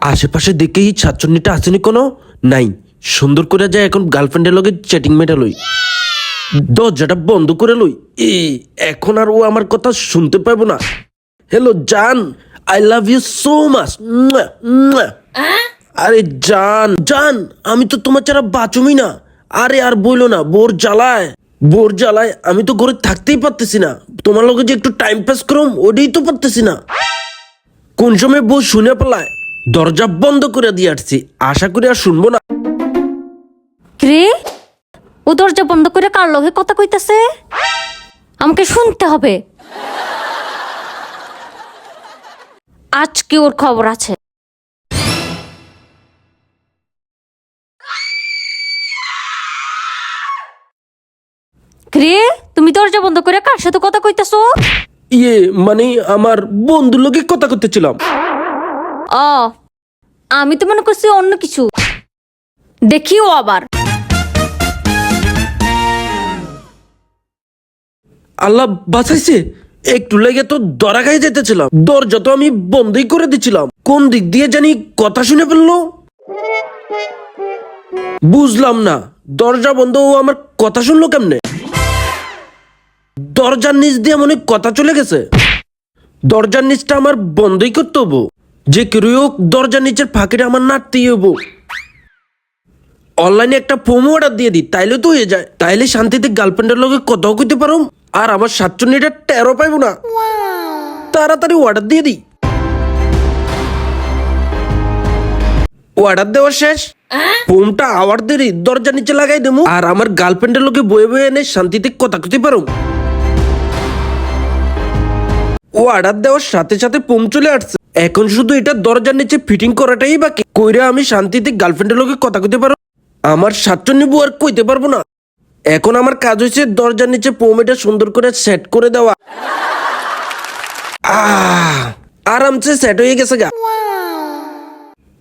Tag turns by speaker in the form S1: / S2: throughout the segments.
S1: আশেপাশে দেখেই ছাচ্চন্নিটা আসেনি কোনো? নাই। সুন্দর করে যায় এখন গার্লফ্রেন্ডের লগে চ্যাটিং মেটা লই। দরজাটা বন্ধ করে লই। এ এখন আর ও আমার কথা শুনতে পাবো না। হ্যালো জান I love you so much আরে জান জান আমি তো তোমার ছাড়া বাঁচুমি না। আরে আর বইলো না বোর জ্বালায়। বোর জ্বালায় আমি তো ঘরে থাকতেই পারতেছি না। তোমার লগে যে একটু টাইম পাস করম ওটাই তো পারতেছি না। কোন সময় বউ শুনে পেলায়? দরজা বন্ধ করে দিয়ে আসছি। আশা করি আর শুনব না।
S2: রে ও দরজা বন্ধ করে কার লগে কথা কইতাছে? আমাকে শুনতে হবে। আজকে ওর খবর আছে। রে তুমি দরজা বন্ধ করে কার সাথে কথা কইতাছো?
S1: ইয়ে মানে আমার বন্ধুর লোকে কথা করতেছিলাম।
S2: আমি তো মনে করছি অন্য কিছু। দেখিও আবার।
S1: আল্লাহ বাঁচাইছে। একটু লেগে তো দরা খাই যেতেছিলাম। দরজা তো আমি বন্ধই করে দিছিলাম। কোন দিক দিয়ে জানি কথা শুনে ফেলল? বুঝলাম না। দরজা বন্ধ ও আমার কথা শুনলো কেমনে? দরজার নিচ দিয়ে মনে কথা চলে গেছে। দরজার নিচটা আমার বন্ধই করতে হব। যে কেউ হোক দরজার নিচের ফাঁকিটা আমার নাড়তেই হব অনলাইনে একটা প্রোমো অর্ডার দিয়ে দিই তাইলে তো হয়ে যায়। তাইলে শান্তিতে গার্লফ্রেন্ডের লগে কথাও কইতে পারো আর আমার সাতচল্লিশটা টেরো পাইবো না। তাড়াতাড়ি অর্ডার দিয়ে দিই। অর্ডার দেওয়া শেষ। ফোনটা আওয়ার দেরি দরজা নিচে লাগাই দেবো আর আমার গার্লফ্রেন্ডের লোকে বয়ে বয়ে এনে শান্তিতে কথা কইতে পারো ও অর্ডার দেওয়ার সাথে সাথে পোম চলে আসছে। এখন শুধু এটা দরজার নিচে ফিটিং করাটাই বাকি। কইরা আমি শান্তিতে গার্লফ্রেন্ডের লোকে কথা কইতে পারো আমার সাতচন্নি বউ আর কইতে পারব না। এখন আমার কাজ হয়েছে দরজার নিচে পোমেটা সুন্দর করে সেট করে দেওয়া। আরামসে সেট হয়ে গেছে গা।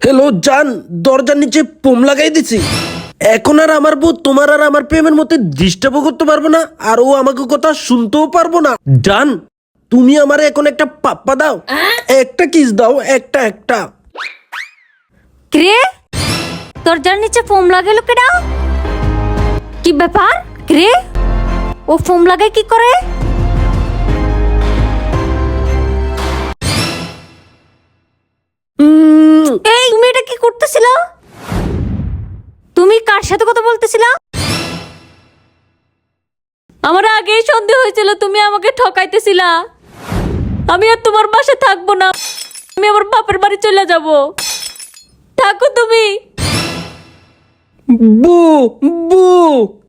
S1: হ্যালো জান, দরজার নিচে পোম লাগাই দিছি। এখন আর আমার বউ তোমার আর আমার প্রেমের মধ্যে ডিস্টার্বও করতে পারব না, আর ও আমাকে কথা শুনতেও পারব না। জান তুমি আমার এখন একটা পাপ্পা দাও। একটা কিস দাও একটা একটা।
S2: রে দরজার নিচে ফোম লাগাইল কেডা কি ব্যাপার? রে ও ফোম লাগায় কি করে? এই তুমি এটা কি করতেছিলা? তুমি কার সাথে কথা বলতেছিলা? আমার আগেই সন্দেহ হয়েছিল তুমি আমাকে ঠকাইতেছিলা। আমি আর তোমার বাসে থাকব না। আমি আমার বাপের বাড়ি চলে যাব। থাকো তুমি।
S1: বু বু।